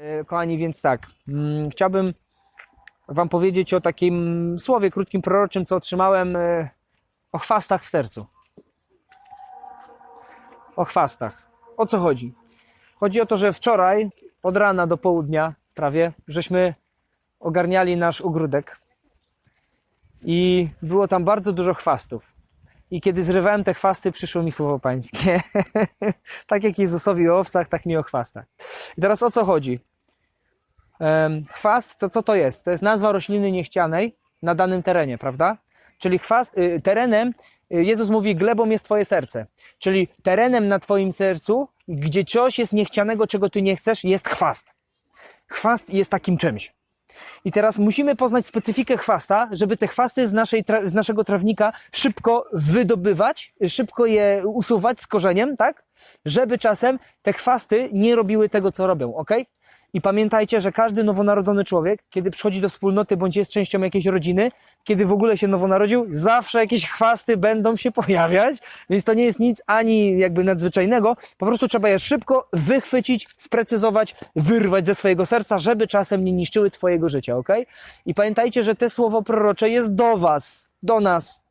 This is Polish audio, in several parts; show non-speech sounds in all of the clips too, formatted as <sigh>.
E, Kochani, więc tak, mm, chciałbym Wam powiedzieć o takim słowie krótkim proroczym, co otrzymałem e, o chwastach w sercu. O chwastach. O co chodzi? Chodzi o to, że wczoraj od rana do południa prawie żeśmy ogarniali nasz ogródek i było tam bardzo dużo chwastów. I kiedy zrywałem te chwasty, przyszło mi słowo pańskie. <laughs> tak jak Jezusowi o owcach, tak mi o chwastach. I teraz o co chodzi? Chwast to co to jest? To jest nazwa rośliny niechcianej na danym terenie, prawda? Czyli chwast, y, terenem, y, Jezus mówi, glebą jest twoje serce. Czyli terenem na twoim sercu, gdzie coś jest niechcianego, czego ty nie chcesz, jest chwast. Chwast jest takim czymś. I teraz musimy poznać specyfikę chwasta, żeby te chwasty z, naszej, z naszego trawnika szybko wydobywać, szybko je usuwać z korzeniem, tak? Żeby czasem te chwasty nie robiły tego, co robią, ok? I pamiętajcie, że każdy nowonarodzony człowiek, kiedy przychodzi do wspólnoty bądź jest częścią jakiejś rodziny, kiedy w ogóle się nowo narodził, zawsze jakieś chwasty będą się pojawiać, więc to nie jest nic ani jakby nadzwyczajnego, po prostu trzeba je szybko wychwycić, sprecyzować, wyrwać ze swojego serca, żeby czasem nie niszczyły twojego życia, ok? I pamiętajcie, że te słowo prorocze jest do was, do nas.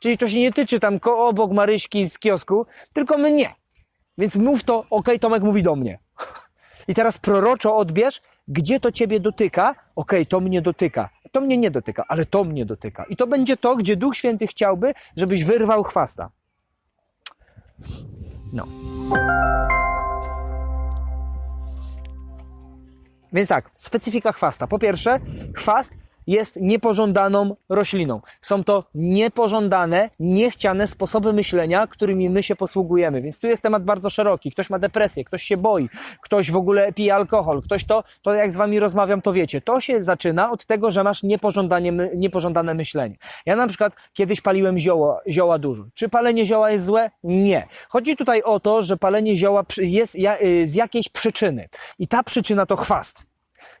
Czyli to się nie tyczy tam obok Maryśki z kiosku, tylko mnie. Więc mów to, ok, Tomek mówi do mnie. I teraz proroczo odbierz, gdzie to ciebie dotyka. Okej, to mnie dotyka. To mnie nie dotyka, ale to mnie dotyka. I to będzie to, gdzie Duch Święty chciałby, żebyś wyrwał chwasta. No. Więc tak, specyfika chwasta. Po pierwsze, chwast jest niepożądaną rośliną. Są to niepożądane, niechciane sposoby myślenia, którymi my się posługujemy. Więc tu jest temat bardzo szeroki. Ktoś ma depresję, ktoś się boi, ktoś w ogóle pije alkohol, ktoś to, to jak z wami rozmawiam, to wiecie. To się zaczyna od tego, że masz niepożądanie, niepożądane myślenie. Ja na przykład kiedyś paliłem zioła, zioła dużo. Czy palenie zioła jest złe? Nie. Chodzi tutaj o to, że palenie zioła jest y, z jakiejś przyczyny. I ta przyczyna to chwast.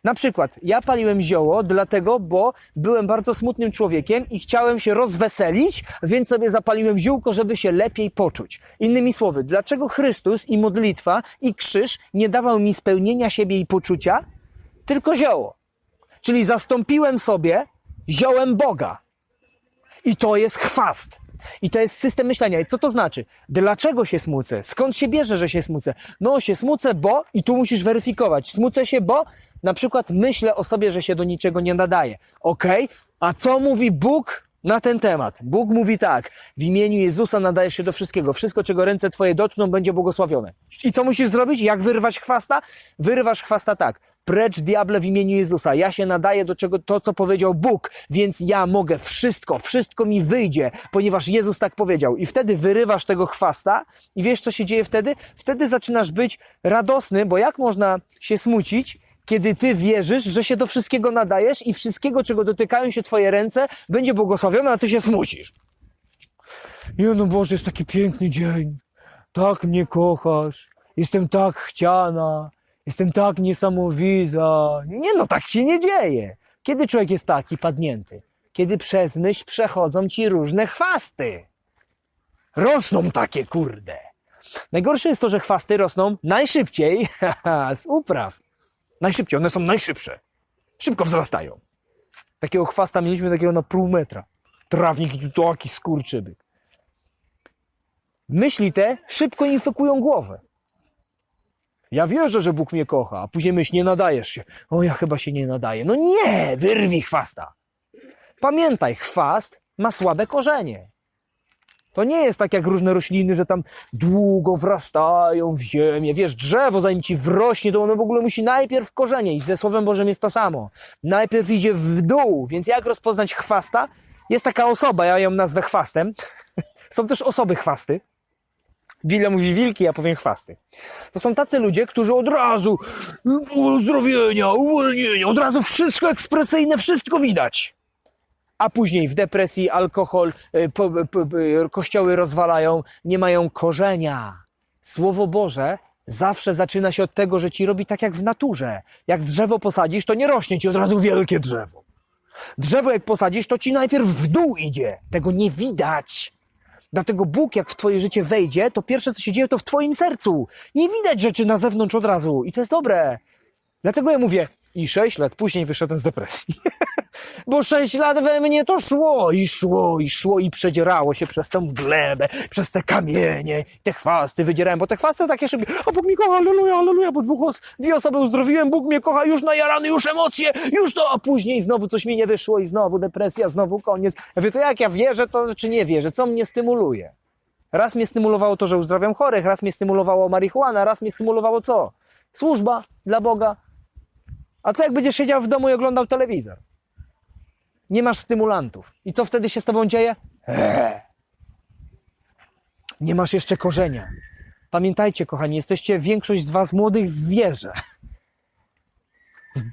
Na przykład, ja paliłem zioło dlatego, bo byłem bardzo smutnym człowiekiem i chciałem się rozweselić, więc sobie zapaliłem ziółko, żeby się lepiej poczuć. Innymi słowy, dlaczego Chrystus i modlitwa i krzyż nie dawał mi spełnienia siebie i poczucia, tylko zioło? Czyli zastąpiłem sobie ziołem Boga. I to jest chwast. I to jest system myślenia. I co to znaczy? Dlaczego się smucę? Skąd się bierze, że się smucę? No, się smucę, bo, i tu musisz weryfikować. Smucę się, bo na przykład myślę o sobie, że się do niczego nie nadaje. Okej, a co mówi Bóg na ten temat? Bóg mówi tak: w imieniu Jezusa nadajesz się do wszystkiego. Wszystko, czego ręce twoje dotkną, będzie błogosławione. I co musisz zrobić? Jak wyrwać chwasta? Wyrywasz chwasta tak. Precz diable w imieniu Jezusa. Ja się nadaję do czego to, co powiedział Bóg, więc ja mogę wszystko, wszystko mi wyjdzie, ponieważ Jezus tak powiedział. I wtedy wyrywasz tego chwasta i wiesz, co się dzieje wtedy? Wtedy zaczynasz być radosny, bo jak można się smucić, kiedy ty wierzysz, że się do wszystkiego nadajesz i wszystkiego, czego dotykają się twoje ręce, będzie błogosławione, a ty się smucisz. Nie no Boże, jest taki piękny dzień. Tak mnie kochasz. Jestem tak chciana. Jestem tak niesamowita. Nie no, tak się nie dzieje. Kiedy człowiek jest taki padnięty? Kiedy przez myśl przechodzą ci różne chwasty. Rosną takie, kurde. Najgorsze jest to, że chwasty rosną najszybciej <laughs> z upraw. Najszybciej, one są najszybsze. Szybko wzrastają. Takiego chwasta mieliśmy takiego na pół metra. Trawnik i taki skurczybyk. Myśli te szybko infekują głowę. Ja wierzę, że Bóg mnie kocha, a później myśl, nie nadajesz się. O, ja chyba się nie nadaję. No nie, wyrwij chwasta. Pamiętaj, chwast ma słabe korzenie. To nie jest tak jak różne rośliny, że tam długo wrastają w ziemię. Wiesz, drzewo zanim ci wrośnie, to ono w ogóle musi najpierw korzenie i ze Słowem Bożym jest to samo. Najpierw idzie w dół, więc jak rozpoznać chwasta? Jest taka osoba, ja ją nazwę chwastem. <laughs> Są też osoby chwasty. Biblia mówi wilki, ja powiem chwasty. To są tacy ludzie, którzy od razu uzdrowienia, uwolnienia, od razu wszystko ekspresyjne, wszystko widać a później w depresji, alkohol, y, po, po, po, kościoły rozwalają, nie mają korzenia. Słowo Boże zawsze zaczyna się od tego, że ci robi tak jak w naturze. Jak drzewo posadzisz, to nie rośnie ci od razu wielkie drzewo. Drzewo jak posadzisz, to ci najpierw w dół idzie. Tego nie widać. Dlatego Bóg, jak w twoje życie wejdzie, to pierwsze, co się dzieje, to w twoim sercu. Nie widać rzeczy na zewnątrz od razu. I to jest dobre. Dlatego ja mówię, i 6 lat później wyszedłem z depresji. <laughs> Bo 6 lat we mnie to szło i szło i szło i przedzierało się przez tą glebę, przez te kamienie, te chwasty wydzierałem, bo te chwasty takie szybkie, a Bóg mi kocha, aleluja, aleluja, bo dwóch os, dwie osoby uzdrowiłem, Bóg mnie kocha, już najarany, już emocje, już to, a później znowu coś mi nie wyszło i znowu depresja, znowu koniec. Ja mówię, to jak ja wierzę, to czy nie wierzę, co mnie stymuluje? Raz mnie stymulowało to, że uzdrawiam chorych, raz mnie stymulowało marihuana, raz mnie stymulowało co? Służba dla Boga. A co jak będziesz siedział w domu i oglądał telewizor? Nie masz stymulantów. I co wtedy się z tobą dzieje? Eee. Nie masz jeszcze korzenia. Pamiętajcie, kochani, jesteście większość z was młodych w wierze.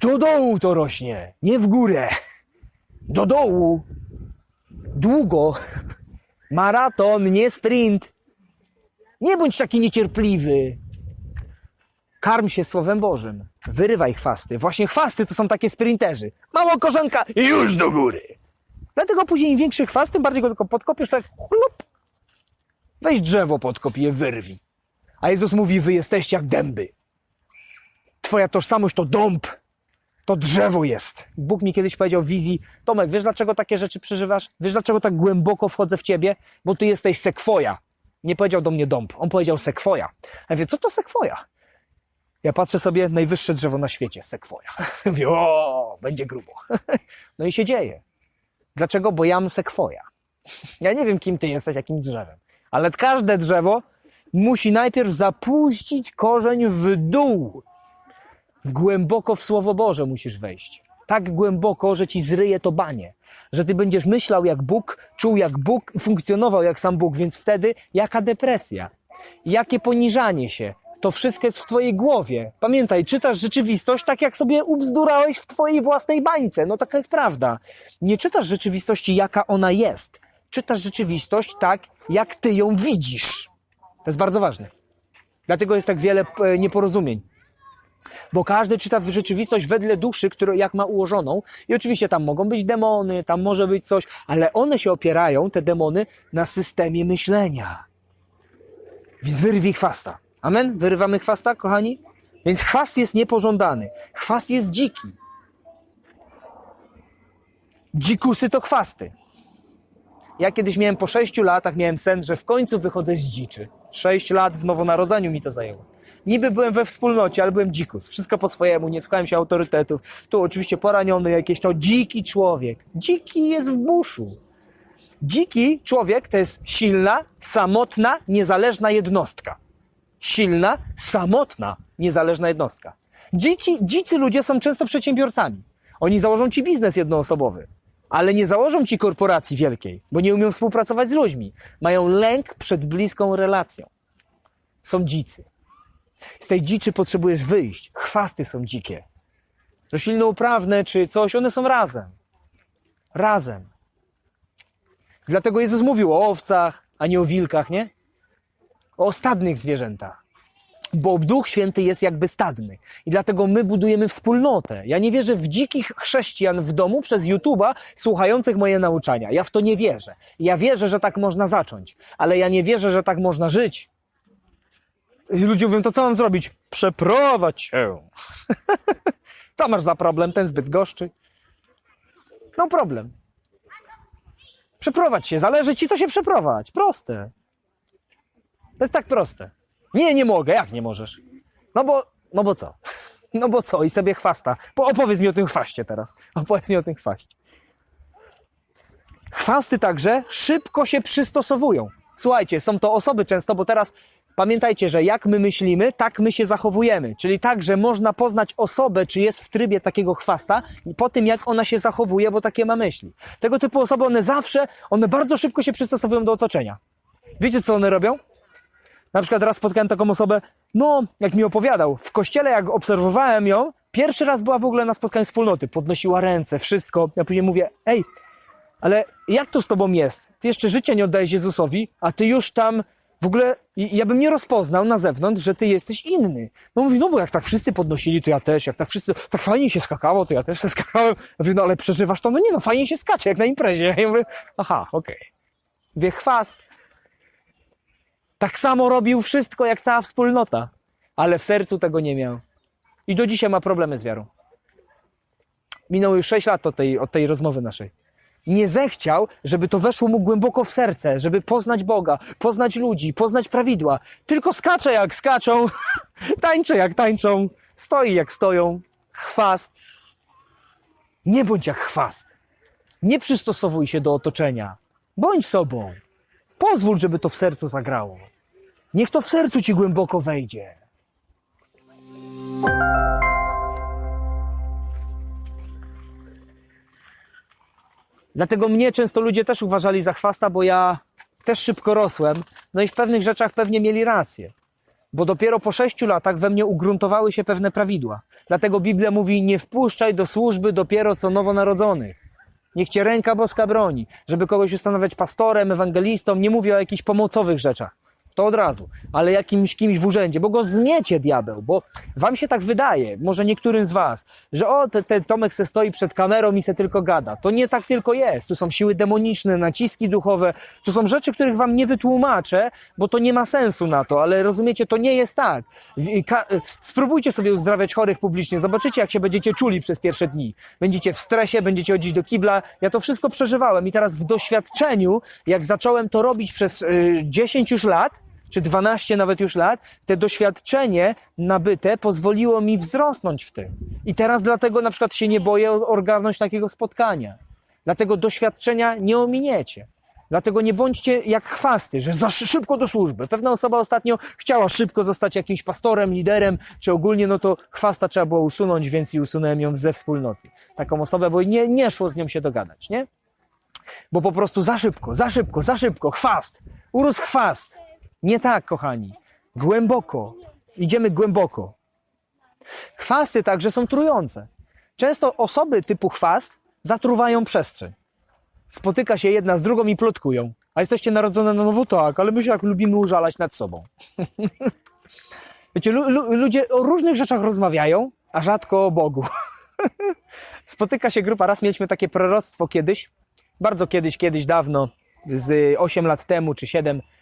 Do dołu to rośnie, nie w górę. Do dołu. Długo. Maraton, nie sprint. Nie bądź taki niecierpliwy. Karm się Słowem Bożym. Wyrywaj chwasty. Właśnie chwasty to są takie sprinterzy. Mało korzonka i już do góry. Dlatego później im większy chwast, tym bardziej go tylko podkopiesz, tak chlup. Weź drzewo podkop i je wyrwij. A Jezus mówi, wy jesteście jak dęby. Twoja tożsamość to dąb. To drzewo jest. Bóg mi kiedyś powiedział w wizji, Tomek, wiesz dlaczego takie rzeczy przeżywasz? Wiesz dlaczego tak głęboko wchodzę w ciebie? Bo ty jesteś sekwoja. Nie powiedział do mnie dąb, on powiedział sekwoja. Ja mówię, co to sekwoja? Ja patrzę sobie, najwyższe drzewo na świecie, sekwoja. <laughs> Mówię, o, będzie grubo. <laughs> No i się dzieje. Dlaczego? Bo jam sekwoja. Ja nie wiem, kim ty jesteś, jakim drzewem. Ale każde drzewo musi najpierw zapuścić korzeń w dół. Głęboko w Słowo Boże musisz wejść. Tak głęboko, że ci zryje to banie. Że ty będziesz myślał jak Bóg, czuł jak Bóg, funkcjonował jak sam Bóg, więc wtedy jaka depresja, jakie poniżanie się, to wszystko jest w twojej głowie. Pamiętaj, czytasz rzeczywistość tak, jak sobie ubzdurałeś w twojej własnej bańce. No taka jest prawda. Nie czytasz rzeczywistości, jaka ona jest. Czytasz rzeczywistość tak, jak ty ją widzisz. To jest bardzo ważne. Dlatego jest tak wiele e, nieporozumień. Bo każdy czyta rzeczywistość wedle duszy, którą jak ma ułożoną. I oczywiście tam mogą być demony, tam może być coś, ale one się opierają, te demony, na systemie myślenia. Więc wyrwij chwasta. Amen? Wyrywamy chwasta, kochani? Więc chwast jest niepożądany. Chwast jest dziki. Dzikusy to chwasty. Ja kiedyś miałem po sześciu latach, miałem sen, że w końcu wychodzę z dziczy. Sześć lat w nowonarodzeniu mi to zajęło. Niby byłem we wspólnocie, ale byłem dzikus. Wszystko po swojemu, nie słuchałem się autorytetów. Tu oczywiście poraniony jakieś to dziki człowiek. Dziki jest w buszu. Dziki człowiek to jest silna, samotna, niezależna jednostka. Silna, samotna, niezależna jednostka. Dziki, dzicy ludzie są często przedsiębiorcami. Oni założą ci biznes jednoosobowy, ale nie założą ci korporacji wielkiej, bo nie umieją współpracować z ludźmi. Mają lęk przed bliską relacją. Są dzicy. Z tej dziczy potrzebujesz wyjść. Chwasty są dzikie. Rośliny uprawne czy coś, one są razem. Razem. Dlatego Jezus mówił o owcach, a nie o wilkach, nie? O stadnych zwierzętach. Bo Duch Święty jest jakby stadny. I dlatego my budujemy wspólnotę. Ja nie wierzę w dzikich chrześcijan w domu przez YouTube'a słuchających moje nauczania. Ja w to nie wierzę. Ja wierzę, że tak można zacząć, ale ja nie wierzę, że tak można żyć. Ludzie mówią, to co mam zrobić? Przeprowadź się. <laughs> co masz za problem? Ten zbyt goszczy. No problem. Przeprowadź się. Zależy ci, to się przeprowadź. Proste. To jest tak proste. Nie, nie mogę. Jak nie możesz? No bo, no bo co? <laughs> No bo co? I sobie chwasta. Po, opowiedz mi o tym chwaście teraz. <laughs> Opowiedz mi o tym chwaście. Chwasty także szybko się przystosowują. Słuchajcie, są to osoby często, bo teraz pamiętajcie, że jak my myślimy, tak my się zachowujemy. Czyli tak, że można poznać osobę, czy jest w trybie takiego chwasta po tym, jak ona się zachowuje, bo takie ma myśli. Tego typu osoby, one zawsze, one bardzo szybko się przystosowują do otoczenia. Wiecie, co one robią? Na przykład raz spotkałem taką osobę, no, jak mi opowiadał, w kościele, jak obserwowałem ją, pierwszy raz była w ogóle na spotkaniu wspólnoty, podnosiła ręce, wszystko. Ja później mówię, ej, ale jak to z tobą jest? Ty jeszcze życia nie oddajesz Jezusowi, a ty już tam w ogóle, ja bym nie rozpoznał na zewnątrz, że ty jesteś inny. No mówi, no bo jak tak wszyscy podnosili, to ja też, jak tak wszyscy, tak fajnie się skakało, to ja też się skakałem. Ja mówię, no ale przeżywasz to? No nie no, fajnie się skacze, jak na imprezie. Ja mówię, aha, okej. Wie chwast. Tak samo robił wszystko, jak cała wspólnota, ale w sercu tego nie miał. I do dzisiaj ma problemy z wiarą. Minęło już 6 lat od tej, od tej rozmowy naszej. Nie zechciał, żeby to weszło mu głęboko w serce, żeby poznać Boga, poznać ludzi, poznać prawidła. Tylko skacze jak skaczą, <laughs> tańczy jak tańczą, stoi jak stoją. Chwast. Nie bądź jak chwast. Nie przystosowuj się do otoczenia. Bądź sobą. Pozwól, żeby to w sercu zagrało. Niech to w sercu ci głęboko wejdzie. Dlatego mnie często ludzie też uważali za chwasta, bo ja też szybko rosłem. No i w pewnych rzeczach pewnie mieli rację. Bo dopiero po sześciu latach we mnie ugruntowały się pewne prawidła. Dlatego Biblia mówi: Nie wpuszczaj do służby dopiero co nowonarodzonych. Niech cię ręka boska broni, żeby kogoś ustanawiać pastorem, ewangelistą. Nie mówię o jakichś pomocowych rzeczach. To od razu, ale jakimś kimś w urzędzie, bo go zmiecie diabeł, bo wam się tak wydaje, może niektórym z was, że o, ten te Tomek se stoi przed kamerą i se tylko gada. To nie tak tylko jest. Tu są siły demoniczne, naciski duchowe, tu są rzeczy, których wam nie wytłumaczę, bo to nie ma sensu na to, ale rozumiecie, to nie jest tak. Ka- Spróbujcie sobie uzdrawiać chorych publicznie, zobaczycie, jak się będziecie czuli przez pierwsze dni. Będziecie w stresie, będziecie chodzić do kibla. Ja to wszystko przeżywałem i teraz w doświadczeniu, jak zacząłem to robić przez y, 10 już lat, czy 12 nawet już lat, te doświadczenie nabyte pozwoliło mi wzrosnąć w tym. I teraz dlatego na przykład się nie boję ogarnąć takiego spotkania. Dlatego doświadczenia nie ominiecie. Dlatego nie bądźcie jak chwasty, że za szy- szybko do służby. Pewna osoba ostatnio chciała szybko zostać jakimś pastorem, liderem, czy ogólnie, no to chwasta trzeba było usunąć, więc i usunąłem ją ze wspólnoty. Taką osobę, bo nie, nie szło z nią się dogadać, nie? Bo po prostu za szybko, za szybko, za szybko, chwast, urósł chwast. Nie tak, kochani. Głęboko. Idziemy głęboko. Chwasty także są trujące. Często osoby typu chwast zatruwają przestrzeń. Spotyka się jedna z drugą i plotkują. A jesteście narodzone na nowo? Tak, ale my się jak lubimy użalać nad sobą. <laughs> Wiecie, lu, lu, ludzie o różnych rzeczach rozmawiają, a rzadko o Bogu. <laughs> Spotyka się grupa, raz mieliśmy takie proroctwo kiedyś, bardzo kiedyś, kiedyś dawno, z 8 lat temu czy 7, że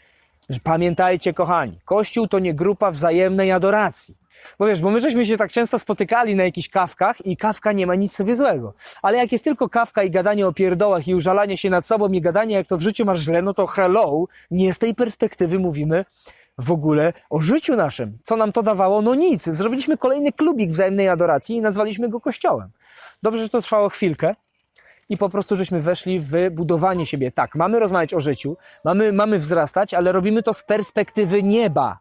pamiętajcie, kochani, Kościół to nie grupa wzajemnej adoracji. Bo wiesz, bo my żeśmy się tak często spotykali na jakichś kawkach i kawka nie ma nic sobie złego. Ale jak jest tylko kawka i gadanie o pierdołach i użalanie się nad sobą i gadanie, jak to w życiu masz źle, no to hello, nie z tej perspektywy mówimy w ogóle o życiu naszym. Co nam to dawało? No nic. Zrobiliśmy kolejny klubik wzajemnej adoracji i nazwaliśmy go kościołem. Dobrze, że to trwało chwilkę, i po prostu żeśmy weszli w budowanie siebie. Tak, mamy rozmawiać o życiu, mamy, mamy wzrastać, ale robimy to z perspektywy nieba.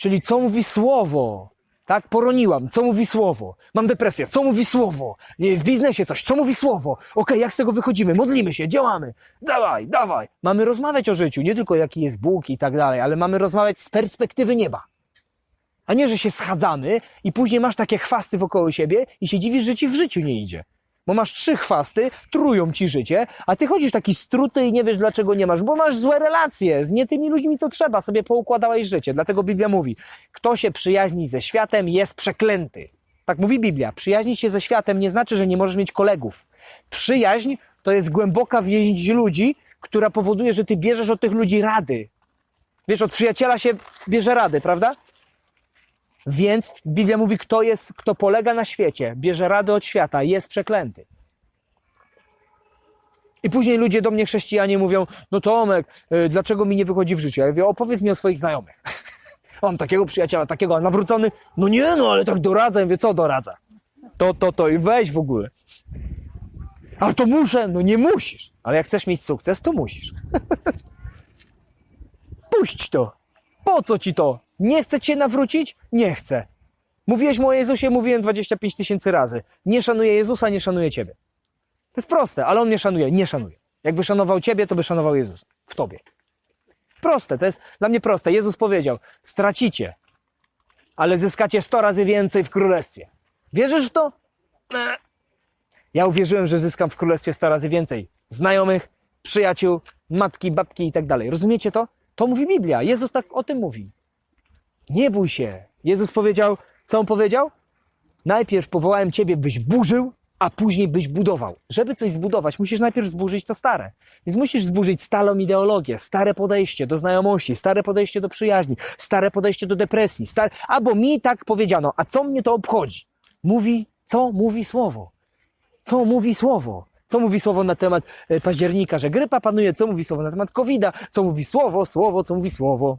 Czyli co mówi słowo? Tak, poroniłam, co mówi słowo? Mam depresję, co mówi słowo? Nie, w biznesie coś, co mówi słowo? Okej, jak z tego wychodzimy? Modlimy się, działamy. Dawaj, dawaj. Mamy rozmawiać o życiu, nie tylko jaki jest Bóg i tak dalej, ale mamy rozmawiać z perspektywy nieba. A nie, że się schadzamy i później masz takie chwasty wokoło siebie i się dziwisz, że ci w życiu nie idzie. Bo masz trzy chwasty, trują ci życie, a ty chodzisz taki struty i nie wiesz dlaczego nie masz, bo masz złe relacje z nie tymi ludźmi, co trzeba, sobie poukładałeś życie. Dlatego Biblia mówi, kto się przyjaźni ze światem jest przeklęty. Tak mówi Biblia. Przyjaźnić się ze światem nie znaczy, że nie możesz mieć kolegów. Przyjaźń to jest głęboka więź ludzi, która powoduje, że ty bierzesz od tych ludzi rady. Wiesz, od przyjaciela się bierze rady, prawda? Więc Biblia mówi, kto jest, kto polega na świecie, bierze radę od świata, jest przeklęty. I później ludzie do mnie, chrześcijanie, mówią, no Tomek, y, dlaczego mi nie wychodzi w życiu? Ja mówię, opowiedz mi o swoich znajomych. <laughs> Mam takiego przyjaciela, takiego, a nawrócony, no nie no, ale tak doradza. Ja mówię, co doradza? To, to, to i weź w ogóle. Ale to muszę, no nie musisz. Ale jak chcesz mieć sukces, to musisz. <laughs> Puść to. Po co ci to? Nie chce cię nawrócić? Nie chcę. Mówiłeś mu o Jezusie, mówiłem 25 tysięcy razy. Nie szanuję Jezusa, nie szanuję ciebie. To jest proste, ale on mnie szanuje, nie szanuje. Jakby szanował ciebie, to by szanował Jezus w tobie. Proste, to jest dla mnie proste. Jezus powiedział: stracicie, ale zyskacie 100 razy więcej w królestwie. Wierzysz w to? Ja uwierzyłem, że zyskam w królestwie 100 razy więcej znajomych, przyjaciół, matki, babki i tak dalej. Rozumiecie to? To mówi Biblia. Jezus tak o tym mówi. Nie bój się. Jezus powiedział, co on powiedział? Najpierw powołałem ciebie, byś burzył, a później byś budował. Żeby coś zbudować, musisz najpierw zburzyć to stare. Więc musisz zburzyć starą ideologię, stare podejście do znajomości, stare podejście do przyjaźni, stare podejście do depresji, stare... albo mi tak powiedziano, a co mnie to obchodzi? Mówi, co mówi słowo? Co mówi słowo? Co mówi słowo na temat e, października, że grypa panuje? Co mówi słowo na temat covida? Co mówi słowo, słowo, co mówi słowo?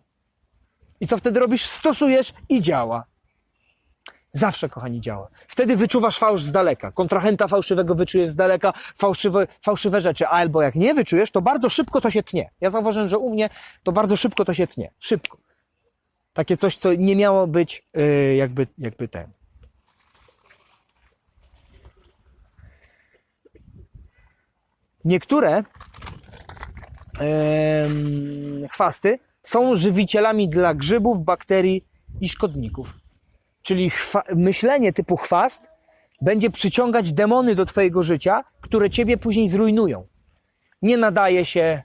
I co wtedy robisz? Stosujesz i działa. Zawsze, kochani, działa. Wtedy wyczuwasz fałsz z daleka. Kontrahenta fałszywego wyczujesz z daleka, fałszywe, fałszywe rzeczy. Albo jak nie wyczujesz, to bardzo szybko to się tnie. Ja zauważyłem, że u mnie to bardzo szybko to się tnie. Szybko. Takie coś, co nie miało być yy, jakby, jakby ten. Niektóre em, chwasty są żywicielami dla grzybów, bakterii i szkodników. Czyli myślenie typu chwast będzie przyciągać demony do Twojego życia, które Ciebie później zrujnują. Nie nadaje się,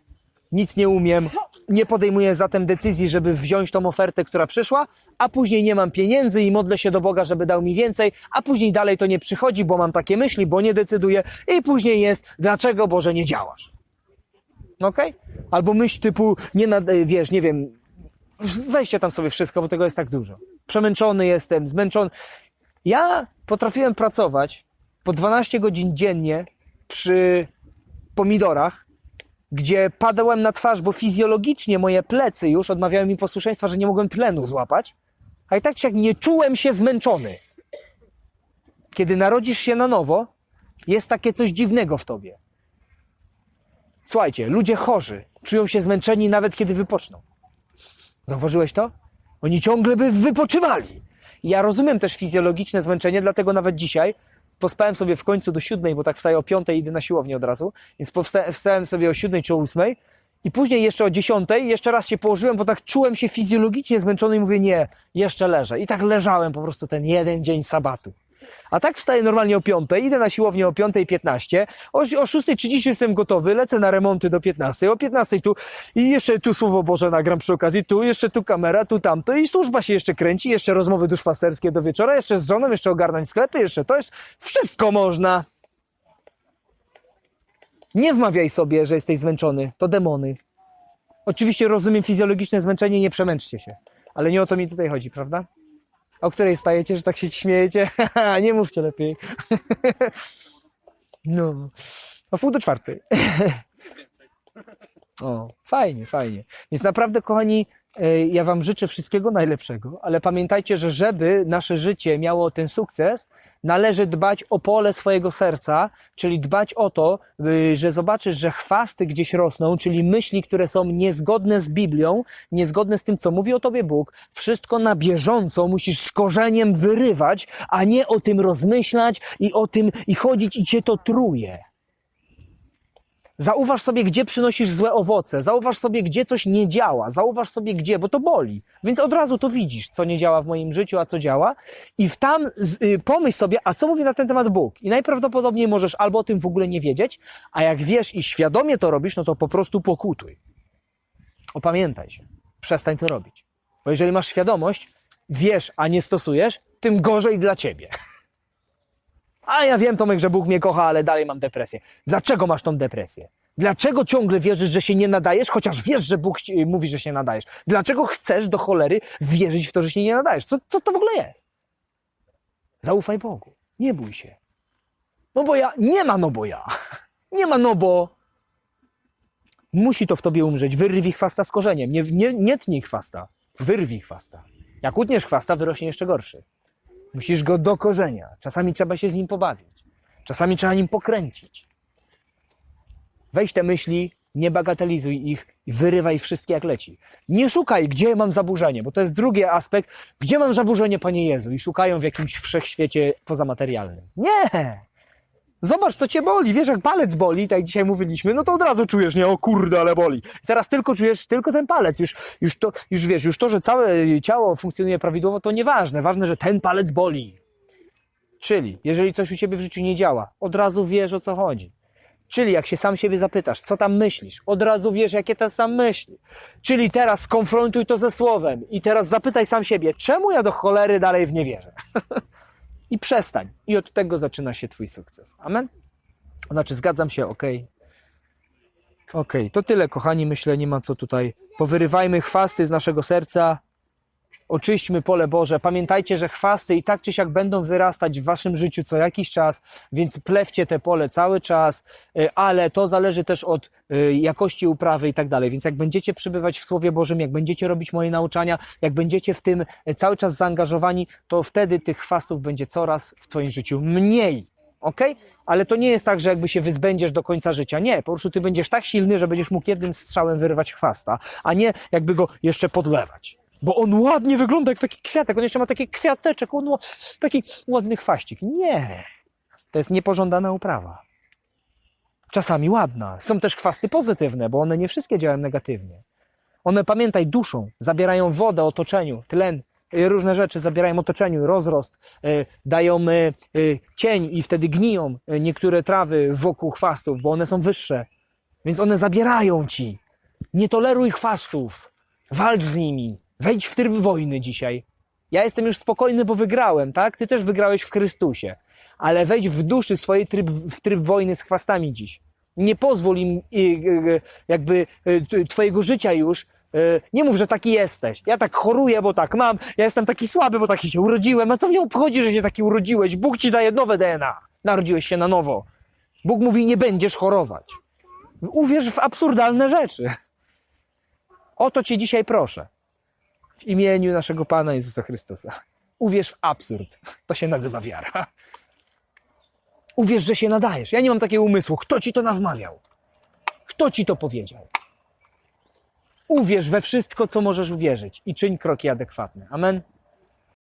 nic nie umiem, nie podejmuję zatem decyzji, żeby wziąć tą ofertę, która przyszła, a później nie mam pieniędzy i modlę się do Boga, żeby dał mi więcej, a później dalej to nie przychodzi, bo mam takie myśli, bo nie decyduję i później jest, dlaczego Boże nie działasz? Okej? Albo myśl typu, nie nad, wiesz, nie wiem, weźcie tam sobie wszystko, bo tego jest tak dużo. Przemęczony jestem, zmęczony. Ja potrafiłem pracować po 12 godzin dziennie przy pomidorach, gdzie padałem na twarz, bo fizjologicznie moje plecy już odmawiały mi posłuszeństwa, że nie mogłem tlenu złapać, a i tak czy jak nie czułem się zmęczony. Kiedy narodzisz się na nowo, jest takie coś dziwnego w tobie. Słuchajcie, ludzie chorzy czują się zmęczeni nawet kiedy wypoczną. Zauważyłeś to? Oni ciągle by wypoczywali. Ja rozumiem też fizjologiczne zmęczenie, dlatego nawet dzisiaj pospałem sobie w końcu do siódmej, bo tak wstaję o piątej i idę na siłownię od razu, więc wstałem sobie o siódmej czy o ósmej i później jeszcze o dziesiątej jeszcze raz się położyłem, bo tak czułem się fizjologicznie zmęczony i mówię nie, jeszcze leżę. I tak leżałem po prostu ten jeden dzień sabatu. A tak wstaję normalnie o 5, idę na siłownię o 5.15, o, o 6.30 jestem gotowy, lecę na remonty do 15, o 15 tu i jeszcze tu Słowo Boże nagram przy okazji, tu jeszcze tu kamera, tu tamto i służba się jeszcze kręci, jeszcze rozmowy duszpasterskie do wieczora, jeszcze z żoną, jeszcze ogarnąć sklepy, jeszcze to, jeszcze wszystko można. Nie wmawiaj sobie, że jesteś zmęczony, to demony. Oczywiście rozumiem fizjologiczne zmęczenie, nie przemęczcie się, ale nie o to mi tutaj chodzi, prawda? O której stajecie, że tak się śmiejecie? <laughs> Nie mówcie lepiej. <laughs> No. O pół do czwartej. O, fajnie, fajnie. Więc naprawdę, kochani, ja Wam życzę wszystkiego najlepszego, ale pamiętajcie, że żeby nasze życie miało ten sukces, należy dbać o pole swojego serca, czyli dbać o to, y, że zobaczysz, że chwasty gdzieś rosną, czyli myśli, które są niezgodne z Biblią, niezgodne z tym, co mówi o Tobie Bóg, wszystko na bieżąco musisz z korzeniem wyrywać, a nie o tym rozmyślać i o tym i chodzić i Cię to truje. Zauważ sobie, gdzie przynosisz złe owoce. Zauważ sobie, gdzie coś nie działa. Zauważ sobie, gdzie, bo to boli. Więc od razu to widzisz, co nie działa w moim życiu, a co działa. I w tam y, pomyśl sobie, a co mówi na ten temat Bóg. I najprawdopodobniej możesz albo o tym w ogóle nie wiedzieć, a jak wiesz i świadomie to robisz, no to po prostu pokutuj. Opamiętaj się. Przestań to robić. Bo jeżeli masz świadomość, wiesz, a nie stosujesz, tym gorzej dla ciebie. <laughs> A ja wiem, Tomek, że Bóg mnie kocha, ale dalej mam depresję. Dlaczego masz tą depresję? Dlaczego ciągle wierzysz, że się nie nadajesz, chociaż wiesz, że Bóg ci- mówi, że się nadajesz? Dlaczego chcesz do cholery wierzyć w to, że się nie nadajesz? Co, co to w ogóle jest? Zaufaj Bogu. Nie bój się. No bo ja, nie ma no bo ja. <laughs> Nie ma no bo. Musi to w tobie umrzeć. Wyrwij chwasta z korzeniem. Nie, nie, nie tnij chwasta. Wyrwij chwasta. Jak utniesz chwasta, wyrośnie jeszcze gorszy. Musisz go do korzenia. Czasami trzeba się z nim pobawić. Czasami trzeba nim pokręcić. Weź te myśli, nie bagatelizuj ich i wyrywaj wszystkie jak leci. Nie szukaj, gdzie mam zaburzenie, bo to jest drugi aspekt. Gdzie mam zaburzenie, Panie Jezu? I szukają w jakimś wszechświecie pozamaterialnym. Nie! Zobacz, co cię boli. Wiesz, jak palec boli, tak jak dzisiaj mówiliśmy, no to od razu czujesz, nie, o kurde, ale boli. I teraz tylko czujesz tylko ten palec. Już, już, to, już wiesz, już to, że całe ciało funkcjonuje prawidłowo, to nieważne. Ważne, że ten palec boli. Czyli, jeżeli coś u ciebie w życiu nie działa, od razu wiesz, o co chodzi. Czyli jak się sam siebie zapytasz, co tam myślisz, od razu wiesz, jakie to sam myśli. Czyli teraz skonfrontuj to ze słowem i teraz zapytaj sam siebie, czemu ja do cholery dalej w nie wierzę? <laughs> i przestań. I od tego zaczyna się Twój sukces. Amen? Znaczy, zgadzam się, okej. Okej, to tyle, kochani. Myślę, nie ma co tutaj. Powyrywajmy chwasty z naszego serca. Oczyśćmy pole Boże. Pamiętajcie, że chwasty i tak czy siak będą wyrastać w waszym życiu co jakiś czas, więc plewcie te pole cały czas, y, ale to zależy też od y, jakości uprawy i tak dalej. Więc jak będziecie przebywać w Słowie Bożym, jak będziecie robić moje nauczania, jak będziecie w tym y, cały czas zaangażowani, to wtedy tych chwastów będzie coraz w twoim życiu mniej. Ok? Ale to nie jest tak, że jakby się wyzbędziesz do końca życia. Nie, po prostu ty będziesz tak silny, że będziesz mógł jednym strzałem wyrywać chwasta, a nie jakby go jeszcze podlewać. Bo on ładnie wygląda jak taki kwiatek, on jeszcze ma taki kwiateczek, on ma taki ładny chwaścik. Nie, to jest niepożądana uprawa. Czasami ładna. Są też chwasty pozytywne, bo one nie wszystkie działają negatywnie. One, pamiętaj, duszą, zabierają wodę otoczeniu, tlen, y, różne rzeczy zabierają otoczeniu, rozrost, y, dają y, cień i wtedy gniją niektóre trawy wokół chwastów, bo one są wyższe. Więc one zabierają ci. Nie toleruj chwastów. Walcz z nimi. Wejdź w tryb wojny dzisiaj. Ja jestem już spokojny, bo wygrałem, tak? Ty też wygrałeś w Chrystusie. Ale wejdź w duszy swojej tryb, w tryb wojny z chwastami dziś. Nie pozwól im y, y, jakby y, t- twojego życia już. Nie mów, że taki jesteś. Ja tak choruję, bo tak mam. Ja jestem taki słaby, bo taki się urodziłem. A co mnie obchodzi, że się taki urodziłeś? Bóg ci daje nowe DNA. Narodziłeś się na nowo. Bóg mówi, nie będziesz chorować. Uwierz w absurdalne rzeczy. O to cię dzisiaj proszę. W imieniu naszego Pana Jezusa Chrystusa. Uwierz w absurd. To się nazywa wiara. Uwierz, że się nadajesz. Ja nie mam takiego umysłu. Kto ci to nawmawiał? Kto ci to powiedział? Uwierz we wszystko, co możesz uwierzyć i czyń kroki adekwatne. Amen.